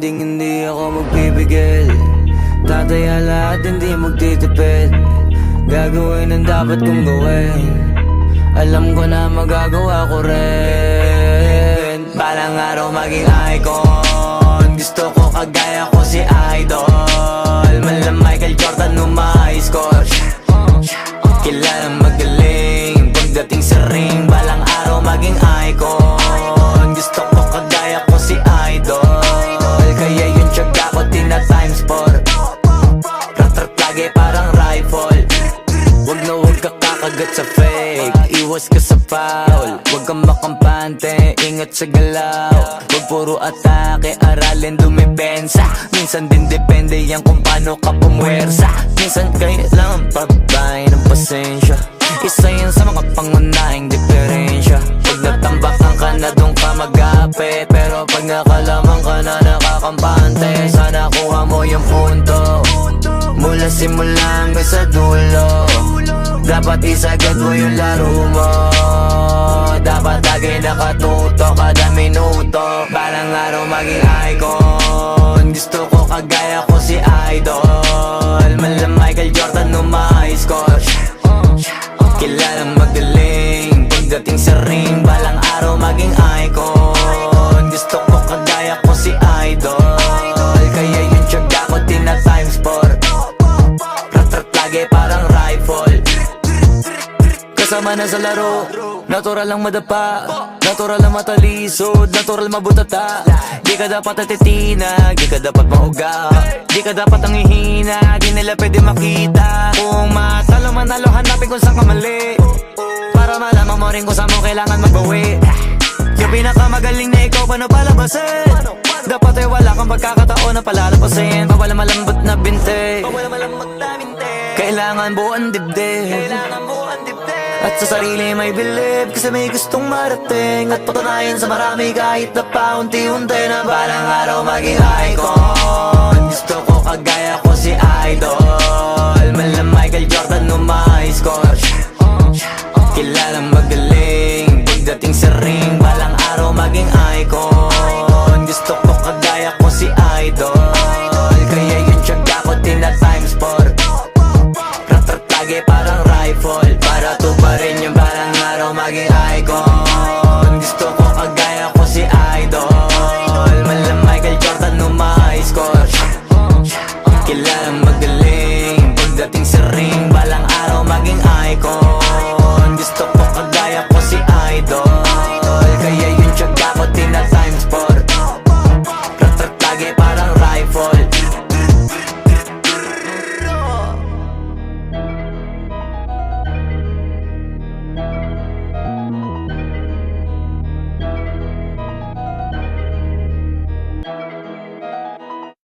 hindi hindi ako magpipigil. Tataya lahat hindi magtitipid. Gagawin ang dapat kong gawin. Alam ko na magagawa ko rin. Balang araw maging icon Rat-rat lagi parang rifle. Wag na wag ka kakagat sa fake. Iwas ka sa foul. Wag kang makampante Ingat sa galaw. Wag puro atake Aralin dumipensa. Minsan din depende yan kung paano ka pumwersa. Minsan kailangan pabay ng pasensya. Isa yan sa mga pangunahing diferensya. Pag natambakan ka na doon ka magapit Pero pag nakalaman ka na nakakampante simula hanggang sa dulo. Dapat isagad mo yung laro mo. Dapat lagi nakatuto kada minuto. Balang araw maging icon. Gusto ko kagaya ko si Idol na sa laro. Natural lang madapa. Natural lang matalisod. Natural mabutata. Di ka dapat natitinag Di ka dapat mauga Di ka dapat ang ihina Di nila pwede makita. Kung matalo manalo Hanapin kung saan ka mali. Para malaman mo rin kung saan mo kailangan magbawi. Yung pinakamagaling na ikaw Paano palabasin? Dapat ay wala kang pagkakataon na palalapasin Bawal malambot na binte. Kailangan buuan dibdib. Kailangan buuan at sa sarili may believe Kasi may gustong marating. At patunayan sa marami kahit na pa Unti-unti na balang araw maging icon. Gusto ko kagaya ko si Idol. Man na Michael Jordan no my score Kilalang magaling Pagdating sa ring Balang araw maging icon. Gusto ko kagaya ko si Idol. Kaya yun tiyaga ko tina times po ako tinatawag